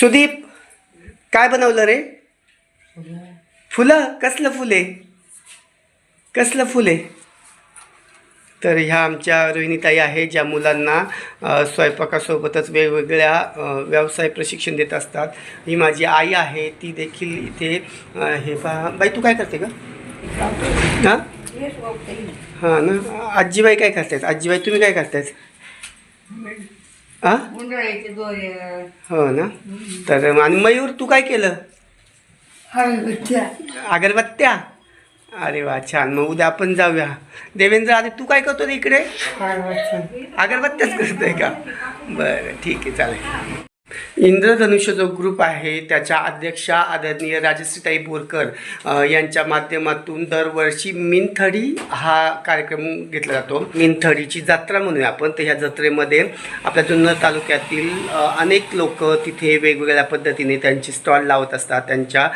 सुदीप काय बनवलं रे? फुलं? कसलं फुले? कसलं फुले? तर ह्या आमच्या रोहिणीताई आहे ज्या मुलांना स्वयंपाकासोबतच वेगवेगळ्या व्यवसाय प्रशिक्षण देत असतात. ही माझी आई आहे ती देखील इथे हे पहा. बाई तू काय करते का हां? हां ना? आजीबाई काय करतात? आजीबाई तुम्ही काय करतात? हां हो ना? तर आणि मयूर तू काय केलं? हळदच्या अगरबत्त्या? अरे वा छान. मग उद्या आपण जाऊया. देवेंद्र अरे तू काय करतो रे इकडे? अगरबत्त्याच करतोय का? बरं ठीक आहे चालेल. इंद्रधनुष्य जो ग्रुप आहे त्याच्या अध्यक्षा आदरणीय राजश्रीताई बोरकर यांच्या माध्यमातून दरवर्षी मिनथडी हा कार्यक्रम घेतला जातो. मिनथडीची जत्रा म्हणूया आपण. तर ह्या जत्रेमध्ये आपल्या जुन्नर तालुक्यातील अनेक लोक तिथे वेगवेगळ्या पद्धतीने त्यांचे स्टॉल लावत असतात. त्यांच्या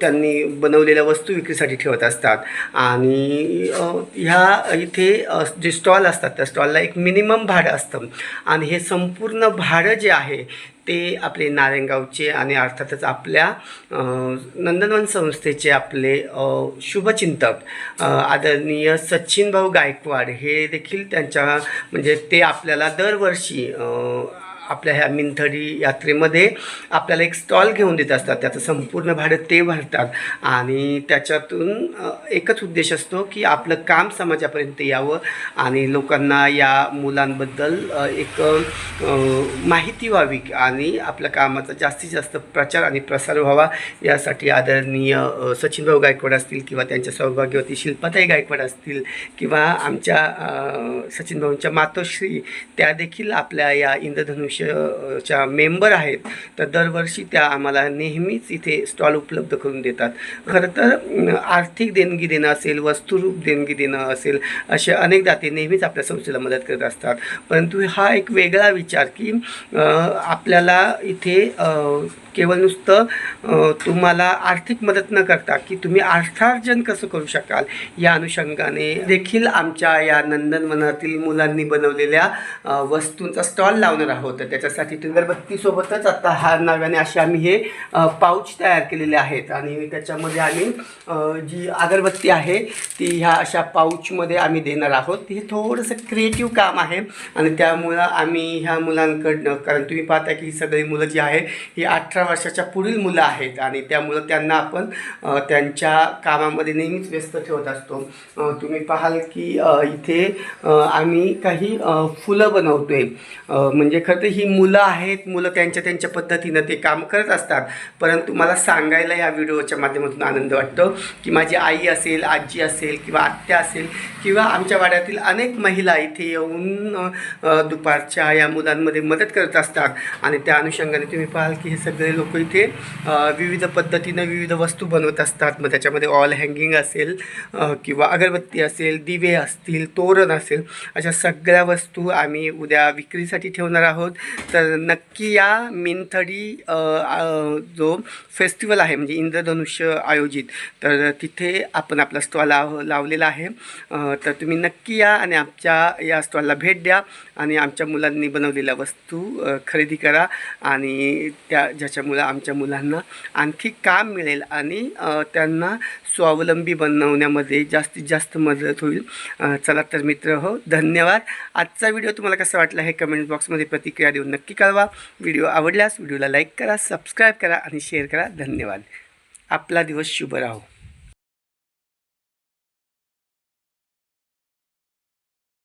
त्यांनी बनवलेल्या वस्तू विक्रीसाठी ठेवत असतात. आणि ह्या इथे जे स्टॉल असतात त्या स्टॉलला एक मिनिमम भाडं असतं. आणि हे संपूर्ण भाडं जे आहे ते आपले नारायणगावचे आणि अर्थातच आपल्या नंदनवन संस्थेचे आपले शुभचिंतक आदरणीय सचिन भाऊ गायकवाड हे देखील त्यांच्या म्हणजे ते आपल्याला दरवर्षी आपल्या ह्या मिनथडी यात्रेमध्ये आपल्याला एक स्टॉल घेऊन देत असतात. त्याचं संपूर्ण भाडं ते भरतात. आणि त्याच्यातून एकच उद्देश असतो की आपलं काम समाजापर्यंत यावं आणि लोकांना या मुलांबद्दल एक माहिती व्हावी आणि आपल्या कामाचा जास्तीत जास्त प्रचार आणि प्रसार व्हावा. यासाठी आदरणीय सचिनभाऊ गायकवाड असतील किंवा त्यांच्या सौभाग्यवती शिल्पाताई गायकवाड असतील किंवा आमच्या सचिनभाऊंच्या मातोश्री त्या देखील आपल्या या च्या मेंबर आहेत तर दरवर्षी त्या आम्हाला नेहमीच इथे स्टॉल उपलब्ध करून देतात. खरं तर आर्थिक देणगी देणं असेल वस्तुरूप देणगी देणं असेल असे अनेक दाते नेहमीच आपल्या संस्थेला मदत करत असतात. परंतु हा एक वेगळा विचार की आपल्याला इथे केवळ नुसतं तुम्हाला आर्थिक मदत न करता की तुम्ही अर्थार्जन कसं करू शकाल या अनुषंगाने देखील आमच्या या नंदनवनातील मुलांनी बनवलेल्या वस्तूंचा स्टॉल लावणार आहोत. तर त्याच्यासाठी अगरबत्तीसोबतच आता हा नव्याने असे आम्ही हे पाऊच तयार केलेले आहेत. आणि त्याच्यामध्ये आम्ही जी अगरबत्ती आहे ती ह्या अशा पाऊचमध्ये आम्ही देणार आहोत. हे थोडंसं क्रिएटिव्ह काम आहे आणि त्यामुळं आम्ही ह्या मुलांकडनं कारण तुम्ही पाहता की ही सगळी मुलं जी आहे ही अठरा अठरा वर्षाच्या पुढील मुलं आहेत आणि त्यामुळं त्यांना आपण त्यांच्या कामामध्ये नेहमीच व्यस्त ठेवत असतो. तुम्ही पाहाल की इथे आम्ही काही फुलं बनवतो आहे म्हणजे खरं तर ही मुलं आहेत मुलं त्यांच्या त्यांच्या पद्धतीनं ते काम करत असतात. परंतु मला सांगायला या व्हिडिओच्या माध्यमातून आनंद वाटतो की माझी आई असेल आजी असेल किंवा आत्या असेल किंवा आमच्या वाड्यातील अनेक महिला इथे येऊन दुपारच्या या मुलांमध्ये मदत करत असतात. आणि त्या अनुषंगाने तुम्ही पाहाल की हे सगळे लोक इथे विविध पद्धतीनं विविध वस्तू बनवत असतात. मग त्याच्यामध्ये ऑल हँगिंग असेल किंवा अगरबत्ती असेल दिवे असतील तोरण असेल अशा सगळ्या वस्तू आम्ही उद्या विक्रीसाठी ठेवणार आहोत. तर नक्की या मिनथडी जो फेस्टिवल आहे म्हणजे इंद्रधनुष्य आयोजित तर तिथे आपण आपला स्टॉल लाव लावलेला आहे. तर तुम्ही नक्की या आणि आमच्या या स्टॉलला भेट द्या आणि आमच्या मुलांनी बनवलेल्या वस्तू खरेदी करा आणि त्या ज्याच्या ज्याच्यामुळं आमच्या मुलांना आणखी काम मिळेल आणि त्यांना स्वावलंबी बनवण्यामध्ये जास्तीत जास्त मदत होईल. चला तर मित्र हो धन्यवाद. आजचा व्हिडिओ तुम्हाला कसा वाटला हे कमेंट बॉक्समध्ये प्रतिक्रिया देऊन नक्की कळवा. व्हिडिओ आवडल्यास व्हिडिओला लाईक करा सबस्क्राईब करा आणि शेअर करा. धन्यवाद. आपला दिवस शुभ राहो.